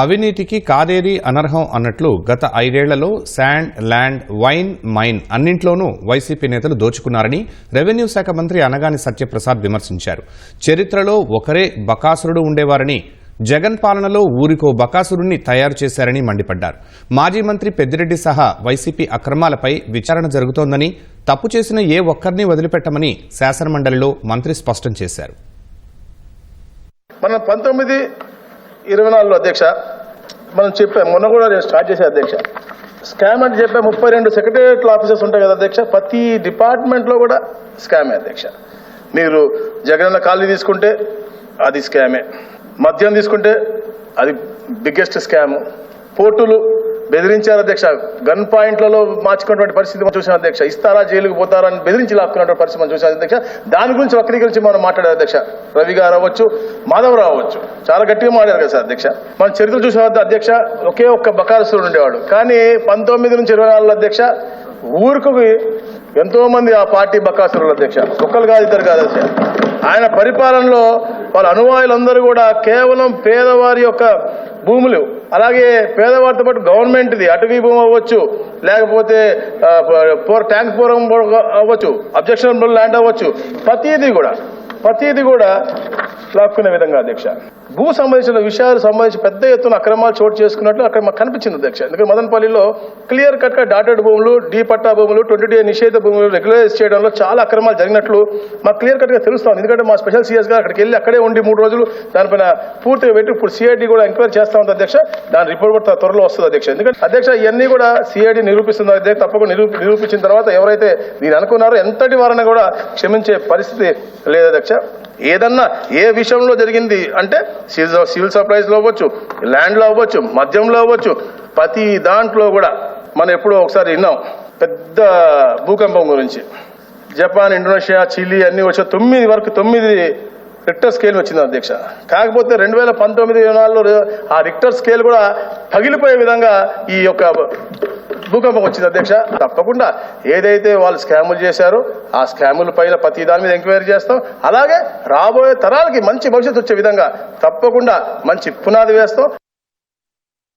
అవినీతికి కాదేరి అనర్హం అన్నట్లు గత ఐదేళ్ళలో శాండ్ ల్యాండ్ వైన్ మైన్ అన్నింట్లోనూ వైసీపీ నేతలు దోచుకున్నారని రెవెన్యూ శాఖ మంత్రి అనగాని సత్యప్రసాద్ విమర్శించారు. చరిత్రలో ఒకరే బకాసురుడు ఉండేవారని జగన్ పాలనలో ఊరికో బకాసురుణ్ణి తయారు చేశారని మండిపడ్డారు. మాజీ మంత్రి పెద్దిరెడ్డి సహా వైసీపీ అక్రమాలపై విచారణ జరుగుతోందని తప్పు చేసిన ఏ ఒక్కరిని వదిలిపెట్టమని శాసనమండలిలో మంత్రి స్పష్టం చేశారు. మన పంతొమ్మిది ఇరవై నాలుగులో అధ్యక్ష మనం చెప్పాం మొన్న కూడా నేను స్టార్ట్ చేసే అధ్యక్ష. స్కామ్ అంటే చెప్పే ముప్పై రెండు సెక్రటేరియట్ ఆఫీసర్స్ ఉంటాయి కదా అధ్యక్ష ప్రతి డిపార్ట్మెంట్లో కూడా స్కామే అధ్యక్ష. మీరు జగనన్న కాలనీ తీసుకుంటే అది స్కామే మద్యం తీసుకుంటే అది బిగ్గెస్ట్ స్కాము పోర్టులు బెదిరించారు అధ్యక్ష. గన్ పాయింట్లలో మార్చుకున్నటువంటి పరిస్థితి మనం చూసాం అధ్యక్ష. ఇస్తారా జైలుకు పోతారా అని బెదిరించి లాక్కున్నటువంటి పరిస్థితి మనం చూసాం అధ్యక్ష. దాని గురించి వక్రీకరించి మనం మాట్లాడారు అధ్యక్ష. రవి గారు అవ్వచ్చు మాధవరావు అవ్వచ్చు చాలా గట్టిగా మాట్లాడారు కదా సార్ అధ్యక్ష. మన చరిత్ర చూసిన అధ్యక్ష ఒకే ఒక్క బకారసుడు ఉండేవాడు. కానీ పంతొమ్మిది నుంచి ఇరవై నాలుగులో అధ్యక్ష ఊరుకు ఎంతో మంది ఆ పార్టీ బకాసురులు అధ్యక్ష. ఒక్కరు కాదు ఇద్దరు కాదు అధ్యక్ష. ఆయన పరిపాలనలో వాళ్ళ అనువాయులందరూ కూడా కేవలం పేదవారి యొక్క భూములు అలాగే పేదవారితో పాటు గవర్నమెంట్ది అటవీ భూమి అవ్వచ్చు లేకపోతే ట్యాంక్ పూర్వం అవ్వచ్చు అబ్జెక్షనబుల్ ల్యాండ్ అవ్వచ్చు. ప్రతిదీ కూడా ప్రతిదీ కూడా లాక్కునే విధంగా అధ్యక్ష. భూ సంబంధించిన విషయాలు సంబంధించి పెద్ద ఎత్తున అక్రమాలు చోటు చేసుకున్నట్లు అక్కడ మాకు కనిపించింది అధ్యక్ష. ఎందుకంటే మదనపల్లిలో క్లియర్ కట్గా డాటెడ్ భూములు డీ పట్టా భూములు ట్వంటీ డే నిషేధ భూములు రెగ్యులరైజ్ చేయడంలో చాలా అక్రమాలు జరిగినట్లు మాకు క్లియర్ కట్గా తెలుస్తాం ఎందుకంటే మా స్పెషల్ సిఎస్ గారు అక్కడికి వెళ్ళి అక్కడే ఉండి మూడు రోజులు దానిపైన పూర్తిగా పెట్టి ఇప్పుడు సిఐడి కూడా ఎంక్వైరీ చేస్తా ఉంది అధ్యక్ష. దాని రిపోర్ట్ కూడా త్వరలో వస్తుంది అధ్యక్ష. ఎందుకంటే అధ్యక్ష ఇవన్నీ కూడా సిఐడి నిరూపిస్తుంది. అధ్యక్ష తప్పకుండా నిరూపించిన తర్వాత ఎవరైతే దీని అనుకున్నారో ఎంతటి వారిని కూడా క్షమించే పరిస్థితి లేదు అధ్యక్ష. ఏదన్నా ఏ విషయంలో జరిగింది అంటే సివిల్ సప్లైస్లో అవ్వచ్చు ల్యాండ్లో అవ్వచ్చు మద్యంలో అవ్వచ్చు ప్రతి దాంట్లో కూడా మనం ఎప్పుడో ఒకసారి విన్నాం. పెద్ద భూకంపం గురించి. జపాన్ ఇండోనేషియా చిలీ అన్ని వచ్చే తొమ్మిది వరకు తొమ్మిది రిక్టర్ స్కేల్ వచ్చింది అధ్యక్ష. కాకపోతే రెండు వేల పంతొమ్మిది నాలుగులో ఆ రిక్టర్ స్కేల్ కూడా పగిలిపోయే విధంగా ఈ యొక్క భూకంపం వచ్చింది. అధ్యక్ష తప్పకుండా. ఏదైతే వాళ్ళు స్కాములు చేశారో ఆ స్కాముల పైన ప్రతి దాని మీద ఎంక్వైరీ చేస్తాం. అలాగే రాబోయే తరాలకి మంచి భవిష్యత్తు వచ్చే విధంగా తప్పకుండా మంచి పునాది వేస్తాం.